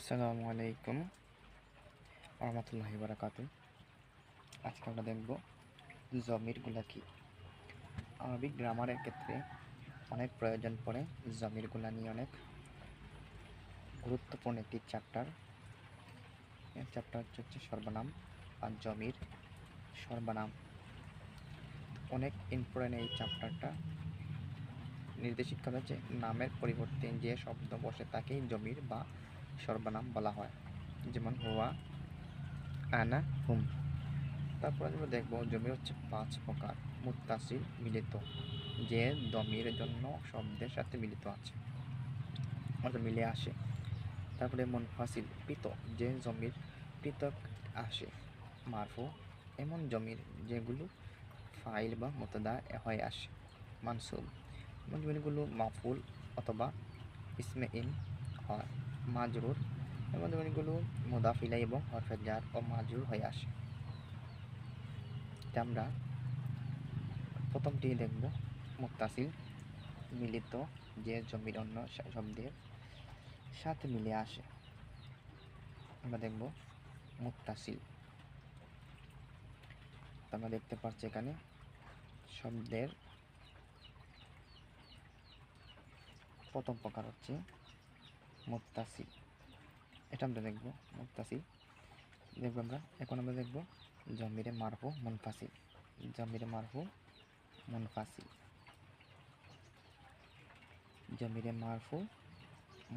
আসসালামু আলাইকুম রহমতুল্লাহি বারাকাতু আজকে আমরা দেখব জমিরগুলা কি। আরবিক গ্রামারের ক্ষেত্রে অনেক প্রয়োজন পড়ে জমিরগুলা নিয়ে অনেক গুরুত্বপূর্ণ একটি চ্যাপ্টার এই চ্যাপ্টার হচ্ছে সর্বনাম আর জমির সর্বনাম। অনেক ইম্পর্টেন্ট এই চ্যাপ্টারটা নির্দেশিত হচ্ছে নামের পরিবর্তে যে শব্দ বসে তাকেই জমির বা সর্বনাম বলা হয়। যেমন হুয়া, আনা, হুম। তারপর আমরা দেখব জমির হচ্ছে পাঁচ প্রকার মুত্তাসিল মিলিত। যে দমির জন্য শব্দের সাথে মিলিত আছে। অর্থাৎ মিলে আসে। তারপরে মুনফাসিল, পৃথক। যে জমির পৃথক আসে, মারফু। এমন জমির যেগুলো ফাইল বা মোতদা হয়ে আসে মানসুব এমন জমিগুলো মাফুল অথবা ইসমে ইন হয়। মাজরুর এবং অনেকগুলো মুদাফিলা এবং হরফেজার ও মাজরুর হয়ে আসে। আমরা প্রথমটি দেখব। মুক্তাসিল মিলিত যে জমির অন্য শব্দের সাথে মিলে আসে। আমরা দেখব মুক্তাসিল। আমরা দেখতে পাচ্ছি এখানে শব্দের প্রথম প্রকার হচ্ছে মুত্তাসিল এটা আমরা দেখব মুত্তাসিল দেখব আমরা, এখন আমরা দেখব জমিরে মারফু মুনফাসিল। জমিরে মারফু মুনফাসিল। জমিরে মারফু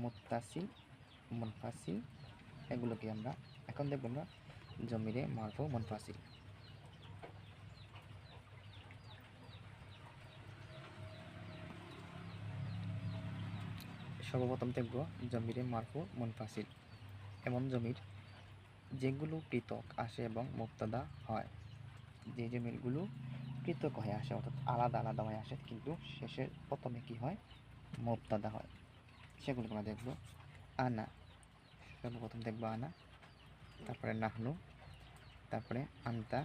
মুত্তাসিল, মুনফাসিল, এগুলোকে আমরা, এখন দেখব আমরা জমিরে মারফু মুনফাসিল। সর্বপ্রথম দেখব জমিরে মারফু মুনফাসিল। এমন জমির যেগুলো পৃথক আসে এবং মুক্তদা হয়। যে জমিরগুলো পৃথক হয়ে আসে, অর্থাৎ আলাদা আলাদা হয়ে আসে, কিন্তু শেষের প্রথমে কি হয়? মুক্তদা হয়। সেগুলো আমরা দেখব। আনা। সর্বপ্রথম দেখব আনা। তারপরে নাহনু। তারপরে আন্তা।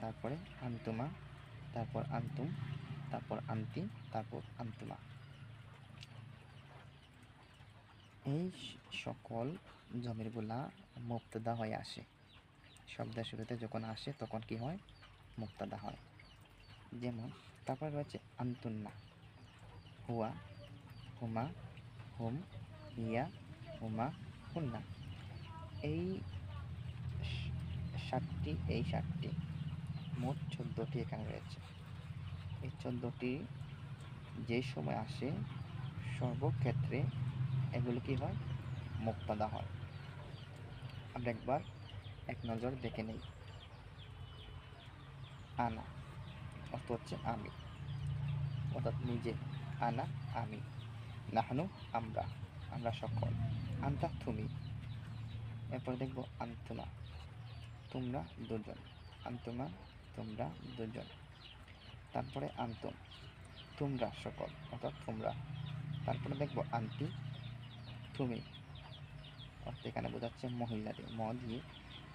তারপরে আন্তুমা। তারপর আন্তুম। তারপর আন্তি। তারপর আন্তুমা। এই সকল জমিরগুলা মুক্তদা হয়ে আসে। শব্দের শুরুতে যখন আসে, তখন কি হয়? মুক্তদা হয়। যেমন, তারপরে রয়েছে আন্তুন্না। হুয়া, হুমা, হুম হিয়া হুমা, হুন্না। এই সাতটি এই সাতটি মোট চোদ্দোটি এখানে রয়েছে। এই চোদ্দোটি যে সময় আসে, সর্বক্ষেত্রে এগুলো কি হয়? মুক্তাদা হয়। আমরা একবার এক নজর দেখে নেই। আনা। অর্থ হচ্ছে আমি। অর্থাৎ নিজে। আনা, আমি। নাহানু, আমরা। আমরা সকল। আন্তা, তুমি। এরপরে দেখব আন্তুমা। তোমরা দুজন। আন্তুমা, তোমরা দুজন। তারপরে আন্তুম। তোমরা সকল। অর্থাৎ তোমরা। তারপরে দেখব আন্তি তুমি অর্থাৎ এখানে বোঝাচ্ছে মহিলাদের ম দিয়ে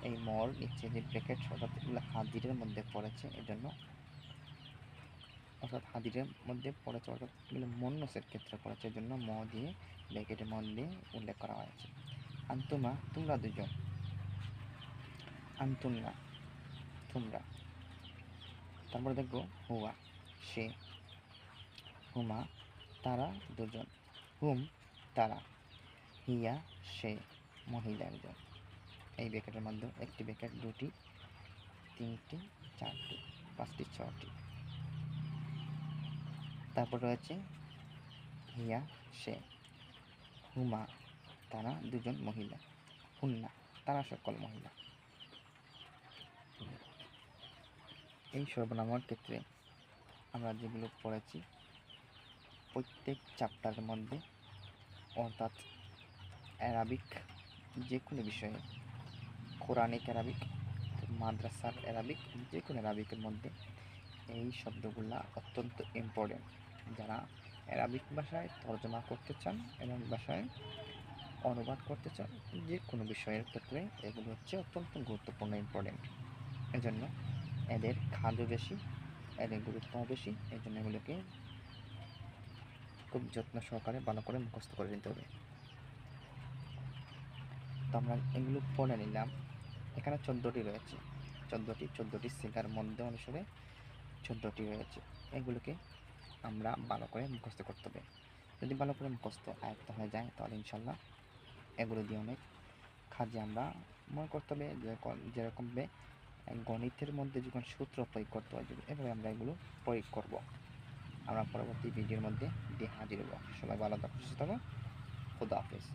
এই মর নিচে যে ব্রেকেট অর্থাৎ এগুলো হাদিরের মধ্যে পড়েছে, এজন্য অর্থাৎ হাদিরের মধ্যে পড়েছে, অর্থাৎ এগুলো মন্নসের ক্ষেত্রে পড়েছে, এজন্য ম দিয়ে ব্রেকেটের মন দিয়ে উল্লেখ করা হয়েছে। আন্তুমা, তোমরা দুজন। আন্তুন্না তোমরা। তারপরে দেখব হুয়া, সে। হুমা, তারা দুজন। হুম, তারা। হিয়া সে মহিলা একজন। এই ব্যাকেটের মধ্যে একটি ব্যাকেট, দুটি, তিনটি, চারটি, পাঁচটি ছটি তারপর রয়েছে হিয়া সে। হুমা, তারা দুজন মহিলা। হুন্না, তারা সকল মহিলা। এই সর্বনামের ক্ষেত্রে আমরা যেগুলো পড়েছি, প্রত্যেক চ্যাপ্টারের মধ্যে অর্থাৎ অ্যারাবিক যে কোনো বিষয়ে কোরআনিক অ্যারাবিক মাদ্রাসার অ্যারাবিক যে কোনো অ্যারাবিকের মধ্যে, এই শব্দগুলা অত্যন্ত ইম্পর্টেন্ট যারা অ্যারাবিক ভাষায় তর্জমা করতে চান এবং ভাষায় অনুবাদ করতে চান যে কোনো বিষয়ের ক্ষেত্রে এগুলো হচ্ছে অত্যন্ত গুরুত্বপূর্ণ ইম্পর্টেন্ট এজন্য এদের খাদ্য বেশি, এদের গুরুত্ব বেশি এই জন্য এগুলোকে খুব যত্ন সহকারে ভালো করে মুখস্থ করে নিতে হবে। তো আমরা এগুলো পড়ে নিলাম। এখানে চোদ্দোটি রয়েছে। চোদ্দোটি চোদ্দোটি সিগার মধ্যে অনুসারে চোদ্দোটি রয়েছে। এগুলোকে আমরা ভালো করে মুখস্থ করতে হবে। যদি ভালো করে মুখস্থ আয়ত্ত হয়ে যায়, তাহলে ইনশাল্লাহ এগুলো দিয়ে অনেক কাজে আমরা মনে করতে হবে যেরকম যেরকমভাবে গণিতের মধ্যে যখন সূত্র প্রয়োগ করতে হয়, এভাবে আমরা এগুলো প্রয়োগ করব। আমরা পরবর্তী ভিডিওর মধ্যে দিয়ে হাজির হব। সবাই ভালো থাকো সুস্থ থাকো খুদা হাফিজ।